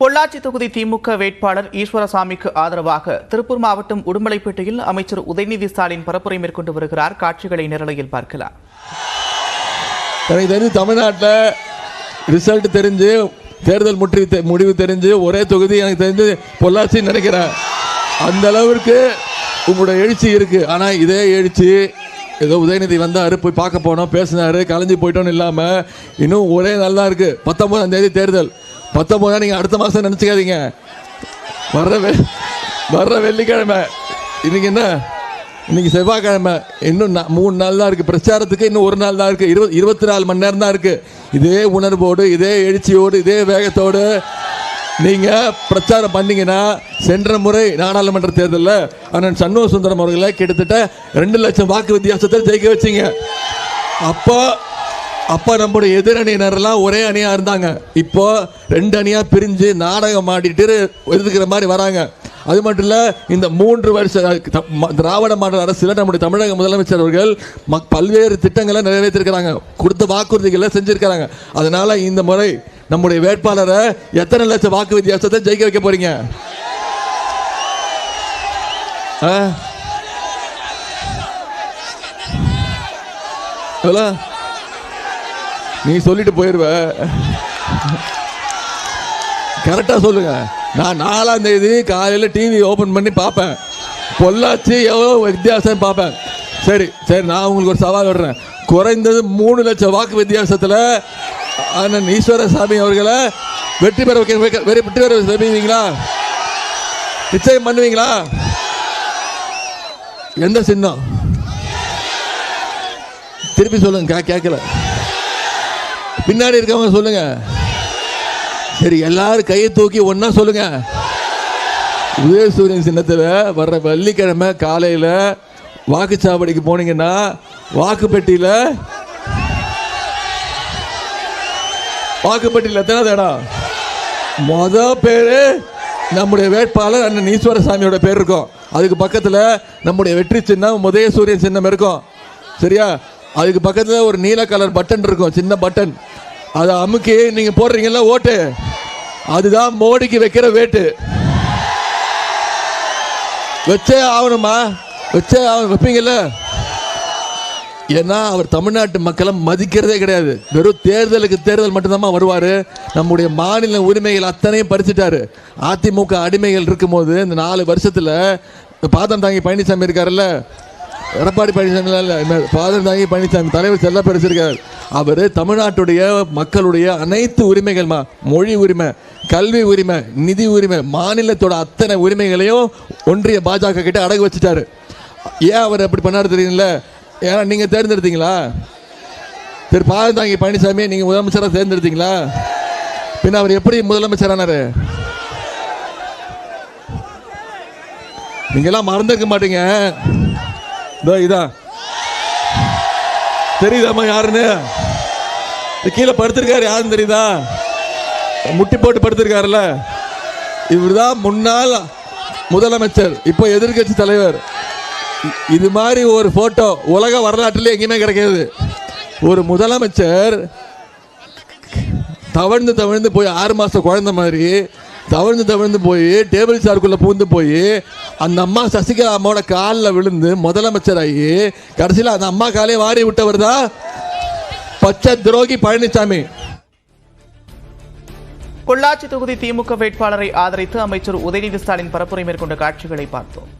பொள்ளாச்சி தொகுதி திமுக வேட்பாளர் ஈஸ்வரசாமிக்கு ஆதரவாக திருப்பூர் மாவட்டம் உடுமலைப்பேட்டையில் அமைச்சர் உதயநிதி ஸ்டாலின் பரப்புரை மேற்கொண்டு வருகிறார். காட்சிகளை நிரலையில் பார்க்கலாம். எனக்கு தெரிஞ்சு தமிழ்நாட்டில் ரிசல்ட் தெரிஞ்சு தேர்தல் முற்றி தெ- முடிவு தெரிஞ்சு ஒரே தொகுதி எனக்கு தெரிஞ்சு பொள்ளாச்சின்னு நினைக்கிறேன். அந்த அளவிற்கு உங்களோட எழுச்சி இருக்கு. ஆனால் இதே எழுச்சி ஏதோ உதயநிதி வந்தார் போய் பார்க்க போனோம் பேசினாரு கலைஞ்சு போயிட்டோன்னு இல்லாமல் இன்னும் ஒரே நல்லா இருக்கு. பத்தொன்பதாம் தேதி தேர்தல். பத்தொன்பதாம் நீங்கள் அடுத்த மாதம் நினச்சிக்காதீங்க. வர்ற வெ வர்ற வெள்ளிக்கிழமை. இன்னைக்கு என்ன? இன்னைக்கு செவ்வாய்க்கிழமை. இன்னும் மூணு நாள் தான் இருக்குது பிரச்சாரத்துக்கு இன்னும் ஒரு நாள் தான் இருக்குது இருபது இருபத்தி நாலு மணி நேரம் தான் இருக்குது இதே உணர்வோடு இதே எழுச்சியோடு இதே வேகத்தோடு நீங்கள் பிரச்சாரம் பண்ணீங்கன்னா சென்ற முறை நாடாளுமன்ற தேர்தலில் அண்ணன் சண்முக சுந்தரம் அவர்களை கிட்டத்தட்ட ரெண்டு லட்சம் வாக்கு வித்தியாசத்தில் ஜெயிக்க வச்சீங்க. அப்போ அப்போ நம்முடைய எதிரணியினரெல்லாம் ஒரே அணியாக இருந்தாங்க. இப்போ ரெண்டு அணியாக பிரிஞ்சு நாடகம் ஆடிட்டு எதிர்க்கிற மாதிரி வராங்க. அது மட்டும் இல்லை இந்த மூன்று வருஷ த- ம- திராவிட மாடல் அரசில் நம்முடைய தமிழக முதலமைச்சர் அவர்கள் மக் பல்வேறு திட்டங்களை நிறைவேற்றிருக்கிறாங்க. கொடுத்த வாக்குறுதிகளை செஞ்சுருக்கிறாங்க. அதனால் இந்த முறை நம்முடைய வேட்பாளரை எத்தனை லட்சம் வாக்கு வித்தியாசத்தை ஜெயிக்க வைக்க போகிறீங்க எவ்வளோ நீ சொல்லிட்டு போயிருவ. கரெக்டாக சொல்லுங்க. நான் நாலாம் தேதி காலையில் டிவி ஓப்பன் பண்ணி பார்ப்பேன். பொள்ளாச்சி எவ்வளோ வித்தியாசம் பார்ப்பேன். சரி சரி நான் உங்களுக்கு ஒரு சவால் விடுறேன். குறைந்தது மூணு லட்சம் வாக்கு வித்தியாசத்தில் அண்ணன் ஈஸ்வரசாமி அவர்களை வெற்றி பெற வைக்க வெற்றி பெற வைப்பீங்களா நிச்சயம் பண்ணுவீங்களா? எந்த சின்னம்? திருப்பி சொல்லுங்க கேட்கல. பின்னாடி இருக்கவங்க சொல்லுங்க. சரி எல்லாரும் கையை தூக்கி ஒன்னா சொல்லுங்க. உதயசூரியன் சின்னத்தில் வர்ற வெள்ளிக்கிழமை காலையில் வாக்குச்சாவடிக்கு போனீங்கன்னா வாக்குப்பெட்டியில் வாக்குப்பட்டியில் எத்தனை இடம் மொத பேரு நம்முடைய வேட்பாளர் அண்ணன் ஈஸ்வரசாமியோட பேர் இருக்கும். அதுக்கு பக்கத்தில் நம்முடைய வெற்றி சின்னம் உதயசூரியன் சின்னம் இருக்கும். சரியா? அதுக்கு பக்கத்தில் ஒரு நீல கலர் பட்டன் இருக்கும் சின்ன பட்டன். அதை அமுக்கி நீங்கள் போடுறீங்கல்ல ஓட்டு? அதுதான் மோடிக்கு வைக்கிற வேட்டு. வச்சே ஆகணுமா? வச்சே ஆகணும். வைப்பீங்கல்ல? ஏன்னா அவர் தமிழ்நாட்டு மக்களை மதிக்கிறதே கிடையாது. வெறும் தேர்தலுக்கு தேர்தல் மட்டும்தான் வருவார். நம்முடைய மாநில உரிமைகள் அத்தனையும் பறிச்சிட்டாரு. அதிமுக அடிமைகள் இருக்கும்போது இந்த நாலு வருஷத்தில் பாதம் தாங்கி பழனிசாமி இருக்காருல்ல எடப்பாடி பழனிசாமி இல்லை. பாதம் தாங்கி பழனிசாமி தலைவர் செல்ல பறிச்சிருக்காரு அவர் தமிழ்நாட்டுடைய மக்களுடைய அனைத்து உரிமைகள்மா மொழி உரிமை கல்வி உரிமை நிதி உரிமை மாநிலத்தோட அத்தனை உரிமைகளையும் ஒன்றிய பாஜக கிட்ட அடகு வச்சுட்டாரு. ஏன் அவர் அப்படி பண்ணாரு தெரியுங்களா ஏன்னா நீங்கள் தேர்ந்தெடுத்தீங்களா? சரி பாதந்தாங்கி பழனிசாமியை நீங்கள் முதலமைச்சராக தேர்ந்தெடுத்தீங்களா? பின்ன அவர் எப்படி முதலமைச்சரானாரு? நீங்கெல்லாம் மறந்துருக்க மாட்டீங்க. இதோ. இதான் தெரியுதாம்மா யாருன்னு? கீழே படுத்திருக்காரு யாருன்னு தெரியுதா? முட்டி போட்டு படுத்திருக்காருல்ல. இவர்தான் முன்னாள் முதலமைச்சர் இப்போ எதிர்க்கட்சி தலைவர். இது மாதிரி ஒரு போட்டோ உலக வரலாற்றுல எங்கேயுமே கிடைக்காது. ஒரு முதலமைச்சர் தவழ்ந்து தவழ்ந்து போய் ஆறு மாசம் குழந்தை மாதிரி தவழ்ந்து தவழ்ந்து போய் டேபிள் சாருக்குள்ள பூந்து போய் அந்த அம்மா சசிகலா அம்மாவோட காலில் விழுந்து முதலமைச்சர் ஆகி கடைசியில் அந்த அம்மா காலையே வாரி விட்டவர் தான் பச்சை துரோகி பழனிசாமி பொள்ளாச்சி தொகுதி திமுக வேட்பாளரை ஆதரித்து அமைச்சர் உதயநிதி ஸ்டாலின் பரப்புரை மேற்கொண்ட காட்சிகளை பார்த்தோம்.